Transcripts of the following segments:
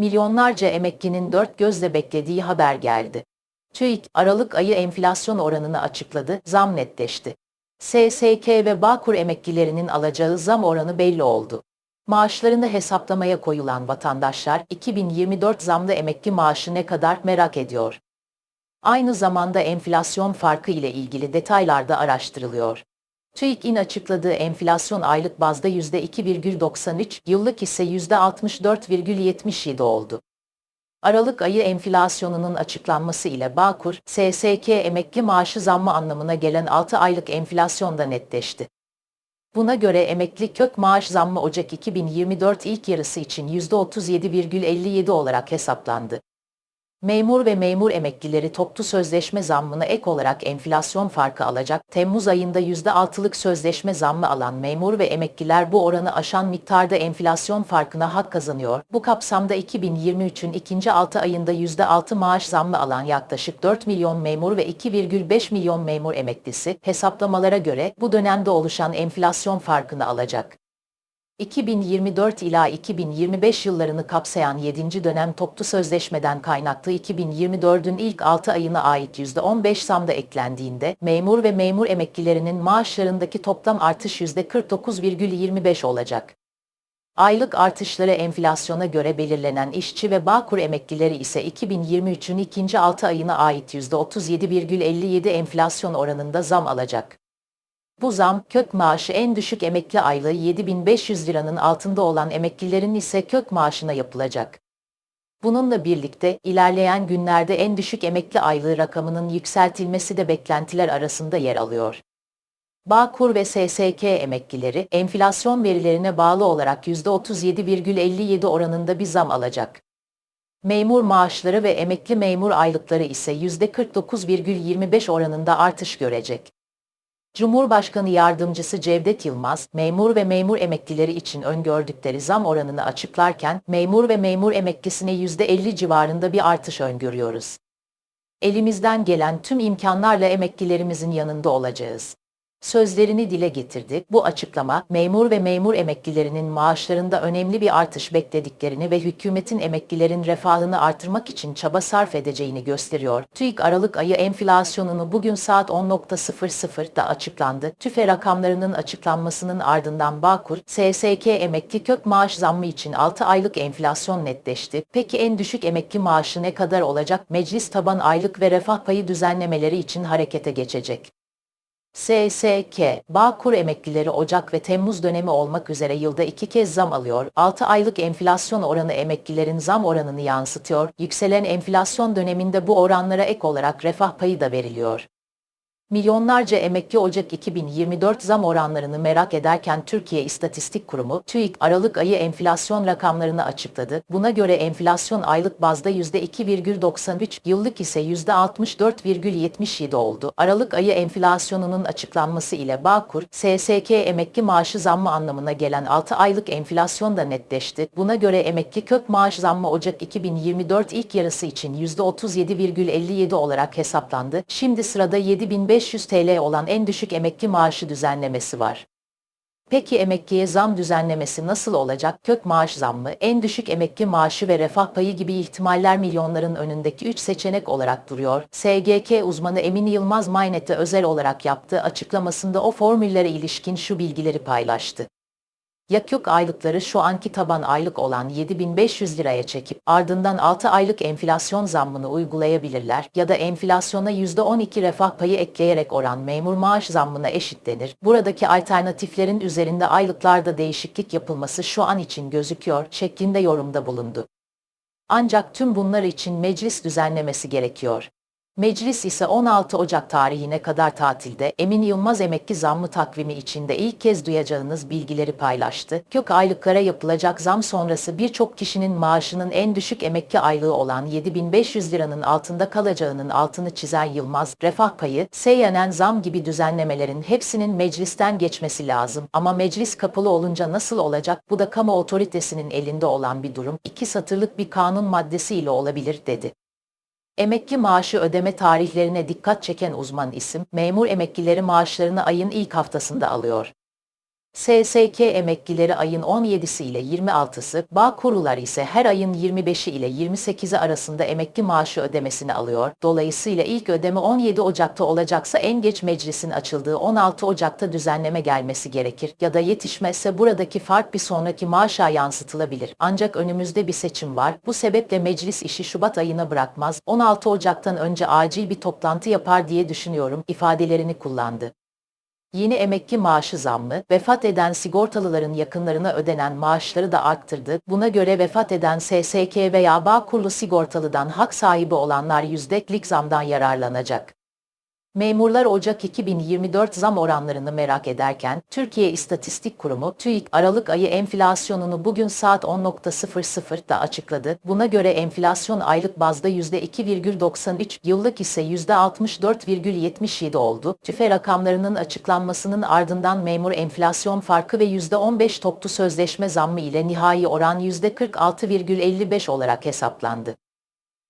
Milyonlarca emeklinin dört gözle beklediği haber geldi. TÜİK, Aralık ayı enflasyon oranını açıkladı, zam netleşti. SSK ve Bağkur emeklilerinin alacağı zam oranı belli oldu. Maaşlarını hesaplamaya koyulan vatandaşlar 2024 zamlı emekli maaşı ne kadar merak ediyor. Aynı zamanda enflasyon farkı ile ilgili detaylar da araştırılıyor. TÜİK'in açıkladığı enflasyon aylık bazda %2,93, yıllık ise %64,77 oldu. Aralık ayı enflasyonunun açıklanması ile Bağkur, SSK emekli maaşı zammı anlamına gelen 6 aylık enflasyon da netleşti. Buna göre emekli kök maaş zammı Ocak 2024 ilk yarısı için %37,57 olarak hesaplandı. Memur ve memur emeklileri toplu sözleşme zammına ek olarak enflasyon farkı alacak. Temmuz ayında %6'lık sözleşme zammı alan memur ve emekliler bu oranı aşan miktarda enflasyon farkına hak kazanıyor. Bu kapsamda 2023'ün ikinci 6 ayında %6 maaş zammı alan yaklaşık 4 milyon memur ve 2,5 milyon memur emeklisi hesaplamalara göre bu dönemde oluşan enflasyon farkını alacak. 2024 ila 2025 yıllarını kapsayan 7. dönem toplu sözleşmeden kaynaklı 2024'ün ilk 6 ayına ait %15 zamda eklendiğinde memur ve memur emeklilerinin maaşlarındaki toplam artış %49,25 olacak. Aylık artışları enflasyona göre belirlenen işçi ve Bağkur emeklileri ise 2023'ün ikinci 6 ayına ait %37,57 enflasyon oranında zam alacak. Bu zam, kök maaşı en düşük emekli aylığı 7500 liranın altında olan emeklilerin ise kök maaşına yapılacak. Bununla birlikte ilerleyen günlerde en düşük emekli aylığı rakamının yükseltilmesi de beklentiler arasında yer alıyor. Bağkur ve SSK emeklileri enflasyon verilerine bağlı olarak %37,57 oranında bir zam alacak. Memur maaşları ve emekli memur aylıkları ise %49,25 oranında artış görecek. Cumhurbaşkanı Yardımcısı Cevdet Yılmaz, memur ve memur emeklileri için öngördükleri zam oranını açıklarken, memur ve memur emeklisine %50 civarında bir artış öngörüyoruz. Elimizden gelen tüm imkanlarla emeklilerimizin yanında olacağız sözlerini dile getirdi. Bu açıklama, memur ve memur emeklilerinin maaşlarında önemli bir artış beklediklerini ve hükümetin emeklilerin refahını artırmak için çaba sarf edeceğini gösteriyor. TÜİK Aralık ayı enflasyonunu bugün saat 10.00'da açıklandı. TÜFE rakamlarının açıklanmasının ardından Bağkur, SSK emekli kök maaş zammı için 6 aylık enflasyon netleşti. Peki en düşük emekli maaşı ne kadar olacak? Meclis taban aylık ve refah payı düzenlemeleri için harekete geçecek. SSK, Bağkur emeklileri Ocak ve Temmuz dönemi olmak üzere yılda iki kez zam alıyor. 6 aylık enflasyon oranı emeklilerin zam oranını yansıtıyor. Yükselen enflasyon döneminde bu oranlara ek olarak refah payı da veriliyor. Milyonlarca emekli Ocak 2024 zam oranlarını merak ederken Türkiye İstatistik Kurumu, TÜİK Aralık ayı enflasyon rakamlarını açıkladı. Buna göre enflasyon aylık bazda %2,93, yıllık ise %64,77 oldu. Aralık ayı enflasyonunun açıklanması ile Bağkur, SSK emekli maaşı zammı anlamına gelen 6 aylık enflasyon da netleşti. Buna göre emekli kök maaş zammı Ocak 2024 ilk yarısı için %37,57 olarak hesaplandı. Şimdi sırada 7500 500 TL olan en düşük emekli maaşı düzenlemesi var. Peki emekliye zam düzenlemesi nasıl olacak? Kök maaş zammı, en düşük emekli maaşı ve refah payı gibi ihtimaller milyonların önündeki 3 seçenek olarak duruyor. SGK uzmanı Emin Yılmaz Maynet'e özel olarak yaptığı açıklamasında o formüllere ilişkin şu bilgileri paylaştı. Ya kök aylıkları şu anki taban aylık olan 7500 liraya çekip ardından 6 aylık enflasyon zammını uygulayabilirler ya da enflasyona %12 refah payı ekleyerek oran memur maaş zammına eşitlenir. Buradaki alternatiflerin üzerinde aylıklarda değişiklik yapılması şu an için gözüküyor şeklinde yorumda bulundu. Ancak tüm bunlar için meclis düzenlemesi gerekiyor. Meclis ise 16 Ocak tarihine kadar tatilde Emin Yılmaz emekli zammı takvimi içinde ilk kez duyacağınız bilgileri paylaştı. Kök aylıklara yapılacak zam sonrası birçok kişinin maaşının en düşük emekli aylığı olan 7500 liranın altında kalacağının altını çizen Yılmaz, refah payı, seyyanen zam gibi düzenlemelerin hepsinin meclisten geçmesi lazım. Ama meclis kapalı olunca nasıl olacak? Bu da kamu otoritesinin elinde olan bir durum. İki satırlık bir kanun maddesiyle olabilir dedi. Emekli maaşı ödeme tarihlerine dikkat çeken uzman isim, memur emeklileri maaşlarını ayın ilk haftasında alıyor. SSK emeklileri ayın 17'si ile 26'sı, Bağkurlular ise her ayın 25'i ile 28'i arasında emekli maaşı ödemesini alıyor. Dolayısıyla ilk ödeme 17 Ocak'ta olacaksa en geç meclisin açıldığı 16 Ocak'ta düzenleme gelmesi gerekir ya da yetişmezse buradaki fark bir sonraki maaşa yansıtılabilir. Ancak önümüzde bir seçim var. Bu sebeple meclis işi Şubat ayına bırakmaz. 16 Ocak'tan önce acil bir toplantı yapar diye düşünüyorum ifadelerini kullandı. Yeni emekli maaşı zammı, vefat eden sigortalıların yakınlarına ödenen maaşları da arttırdı. Buna göre vefat eden SSK veya Bağkurlu sigortalıdan hak sahibi olanlar yüzdelik zamdan yararlanacak. Memurlar Ocak 2024 zam oranlarını merak ederken, Türkiye İstatistik Kurumu, TÜİK, Aralık ayı enflasyonunu bugün saat 10.00'da açıkladı. Buna göre enflasyon aylık bazda %2,93, yıllık ise %64,77 oldu. TÜFE rakamlarının açıklanmasının ardından memur enflasyon farkı ve %15 toplu sözleşme zammı ile nihai oran %46,55 olarak hesaplandı.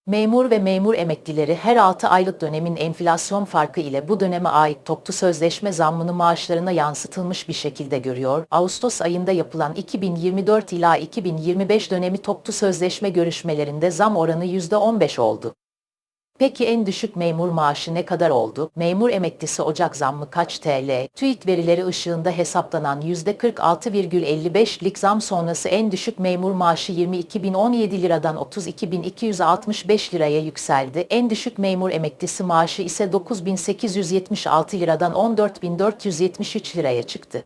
Memur ve memur emeklileri her 6 aylık dönemin enflasyon farkı ile bu döneme ait toplu sözleşme zammını maaşlarına yansıtılmış bir şekilde görüyor. Ağustos ayında yapılan 2024 ila 2025 dönemi toplu sözleşme görüşmelerinde zam oranı %15 oldu. Peki en düşük memur maaşı ne kadar oldu? Memur emeklisi Ocak zammı kaç TL? TÜİK verileri ışığında hesaplanan %46,55'lik zam sonrası en düşük memur maaşı 22.017 liradan 32.265 liraya yükseldi. En düşük memur emeklisi maaşı ise 9.876 liradan 14.473 liraya çıktı.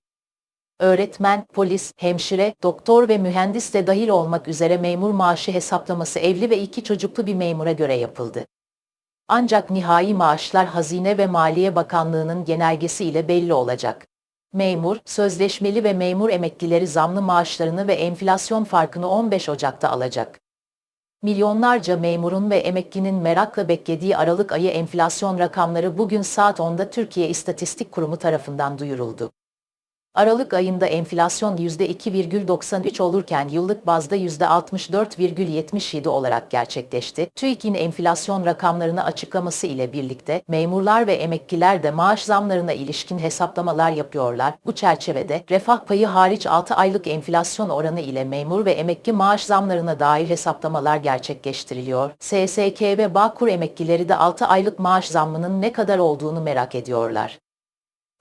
Öğretmen, polis, hemşire, doktor ve mühendis de dahil olmak üzere memur maaşı hesaplaması evli ve iki çocuklu bir memura göre yapıldı. Ancak nihai maaşlar Hazine ve Maliye Bakanlığı'nın genelgesi ile belli olacak. Memur, sözleşmeli ve memur emeklileri zamlı maaşlarını ve enflasyon farkını 15 Ocak'ta alacak. Milyonlarca memurun ve emeklinin merakla beklediği Aralık ayı enflasyon rakamları bugün saat 10'da Türkiye İstatistik Kurumu tarafından duyuruldu. Aralık ayında enflasyon %2,93 olurken yıllık bazda %64,77 olarak gerçekleşti. TÜİK'in enflasyon rakamlarını açıklaması ile birlikte memurlar ve emekliler de maaş zamlarına ilişkin hesaplamalar yapıyorlar. Bu çerçevede refah payı hariç 6 aylık enflasyon oranı ile memur ve emekli maaş zamlarına dair hesaplamalar gerçekleştiriliyor. SSK ve Bağkur emeklileri de 6 aylık maaş zammının ne kadar olduğunu merak ediyorlar.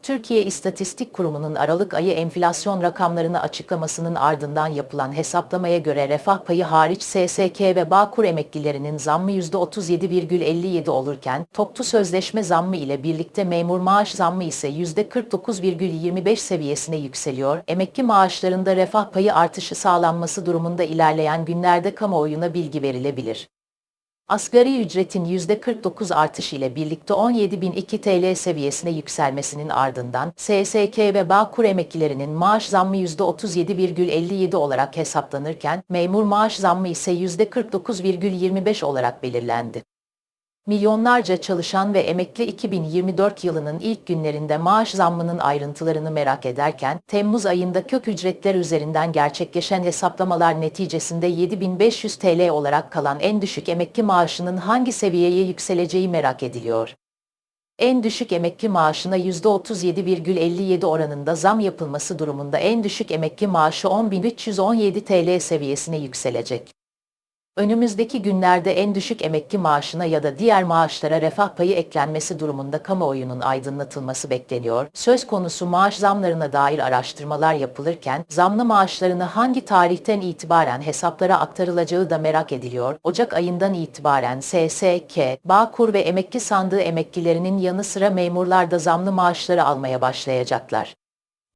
Türkiye İstatistik Kurumu'nun Aralık ayı enflasyon rakamlarını açıklamasının ardından yapılan hesaplamaya göre refah payı hariç SSK ve Bağkur emeklilerinin zammı %37,57 olurken, toplu sözleşme zammı ile birlikte memur maaş zammı ise %49,25 seviyesine yükseliyor. Emekli maaşlarında refah payı artışı sağlanması durumunda ilerleyen günlerde kamuoyuna bilgi verilebilir. Asgari ücretin %49 artış ile birlikte 17.002 TL seviyesine yükselmesinin ardından SSK ve Bağkur emeklilerinin maaş zammı %37,57 olarak hesaplanırken memur maaş zammı ise %49,25 olarak belirlendi. Milyonlarca çalışan ve emekli 2024 yılının ilk günlerinde maaş zammının ayrıntılarını merak ederken, Temmuz ayında kök ücretler üzerinden gerçekleşen hesaplamalar neticesinde 7500 TL olarak kalan en düşük emekli maaşının hangi seviyeye yükseleceği merak ediliyor. En düşük emekli maaşına %37,57 oranında zam yapılması durumunda en düşük emekli maaşı 10.317 TL seviyesine yükselecek. Önümüzdeki günlerde en düşük emekli maaşına ya da diğer maaşlara refah payı eklenmesi durumunda kamuoyunun aydınlatılması bekleniyor. Söz konusu maaş zamlarına dair araştırmalar yapılırken, zamlı maaşlarını hangi tarihten itibaren hesaplara aktarılacağı da merak ediliyor. Ocak ayından itibaren SSK, Bağkur ve emekli sandığı emeklilerinin yanı sıra memurlar da zamlı maaşları almaya başlayacaklar.